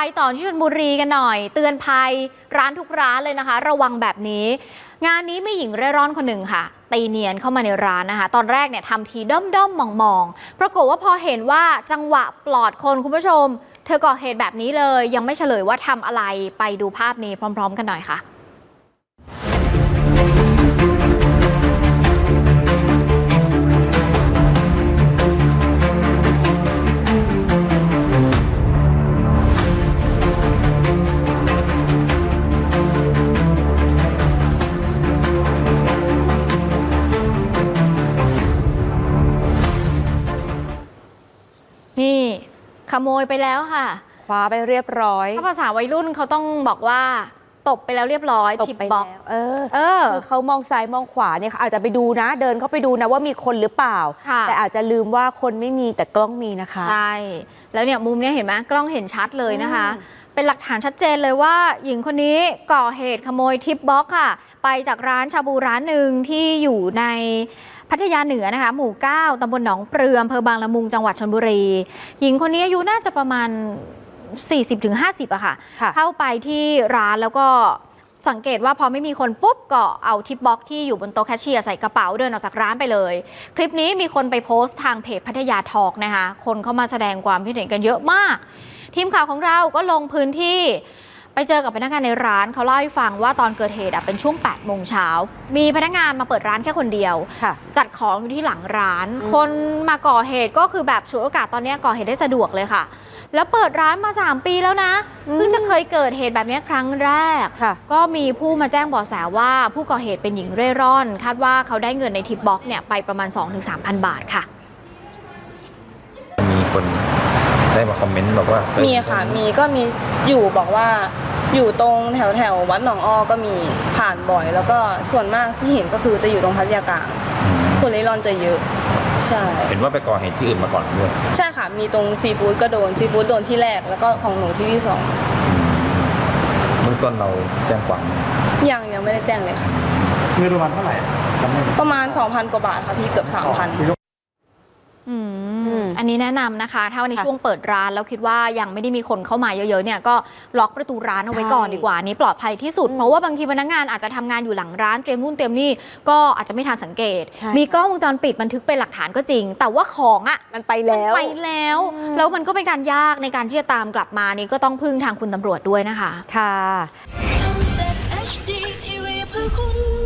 ไปต่อที่ชลบุรีกันหน่อย เตือนภัยร้านทุกร้านเลยนะคะ ระวังแบบนี้ งานนี้มีหญิงเร่ร่อนคนหนึ่งค่ะ ตีเนียนเข้ามาในร้านนะคะ ตอนแรกเนี่ยทำทีด้อมด้อมมองมองๆปรากฏว่าพอเห็นว่าจังหวะปลอดคนคุณผู้ชม เธอก่อเหตุแบบนี้เลย ยังไม่เฉลยว่าทำอะไรไปดูภาพนี้พร้อม ๆ กันหน่อยค่ะ ขโมยไปแล้วค่ะคว้าไปเรียบร้อยถ้าภาษาวัยรุ่นเขาต้องบอกว่าตบไปแล้วเรียบร้อยตบทิปไปบล็อกแล้วเออเออคือเขามองซ้ายมองขวาเนี่ยเขาอาจจะไปดูนะ เดินเข้าไปดูนะว่ามีคนหรือเปล่าค่ะแต่อาจจะลืมว่าคนไม่มีแต่กล้องมีนะคะ ใช่ แล้วเนี่ยมุมเนี้ยเห็นไหมกล้องเห็นชัดเลยนะคะอืมเป็นหลักฐานชัดเจนเลยว่า หญิงคนนี้ก่อเหตุขโมยทิปบ็อกค่ะ ไปจากร้านชาบูร้านหนึ่งที่อยู่ใน พัทยาเหนือนะคะ หมู่ 9 ตำบลหนองเปลืออำเภอบางละมุงจังหวัดชลบุรี หญิงคนนี้อายุน่าจะประมาณ 40-50อะค่ะค่ะ เข้าไปที่ร้านแล้วก็สังเกตว่าพอไม่มีคนปุ๊บก็เอาทิปบ็อกที่อยู่บนโต๊ะแคชเชียร์ใส่กระเป๋าเดินออกจากร้านไปเลย คลิปนี้มีคนไปโพสต์ทางเพจพัทยาทอกนะคะ คนเข้ามาแสดงความคิดเห็นกันเยอะมาก ทีมข่าวของเราก็ลงพื้นที่ ไปเจอกับพนักงานในร้านเขาเล่าให้ฟังว่าตอนเกิดเหตุอะเป็นช่วง8โมงเช้า มีพนักงานมาเปิดร้านแค่คนเดียวค่ะจัดของอยู่ที่หลังร้านอืมคนมาก่อเหตุก็คือแบบฉวยโอกาสตอนเนี้ยก่อเหตุได้สะดวกเลยค่ะ แล้วเปิดร้านมา 3 ปีแล้วนะ เพิ่งจะเคยเกิดเหตุแบบเนี้ยครั้งแรกค่ะก็มีผู้มาแจ้งเบาะแสว่าผู้ก่อเหตุเป็นหญิงเร่ร่อน คาดว่าเขาได้เงินในทิปบ็อกเนี่ยไปประมาณ 2-3,000 บาทค่ะ มีคนได้มาคอมเมนต์บอกว่าเออมีค่ะมีก็มีอยู่บอกว่า อยู่ตรงแถวแถววัดหนองอ้อก็มีผ่านบ่อย แล้วก็ส่วนมากที่เห็นก็คือจะอยู่ตรงพัทยากลางอืมคนเร่ร่อนจะเยอะใช่เห็นว่าไปก่อเหตุที่อื่นมาก่อนด้วยใช่ค่ะมีตรงซีฟู้ดก็โดนซีฟู้ดโดนที่แรกแล้วก็ของหนูที่ที่สองเบื้องต้นเราแจ้งความยังยังไม่ได้แจ้งเลยค่ะเงินประมาณเท่าไหร่จำได้ไหมประมาณ 2,000 กว่าบาทค่ะพี่เกือบ 3,000อืม อืมอันนี้แนะนำนะคะ ถ้าในค่ะช่วงเปิดร้านแล้วคิดว่ายังไม่ได้มีคนเข้ามาเยอะๆเนี่ยก็ล็อกประตูร้านเอาไว้ก่อนใช่ดีกว่าอันนี้ปลอดภัยที่สุดอืมเพราะว่าบางทีพนักงานอาจจะทำงานอยู่หลังร้านเตรียมนู่นเตรียมนี่ก็อาจจะไม่ทันสังเกตใช่มีกล้องวงจรปิดบันทึกเป็นหลักฐานก็จริง แต่ว่าของอะมันไปแล้วมันไปแล้วอืมแล้วมันก็เป็นการยากในการที่จะตามกลับมานี่ก็ต้องพึ่งทางคุณตำรวจด้วยนะคะค่ะทำจาก HD TV เพื่อคุณ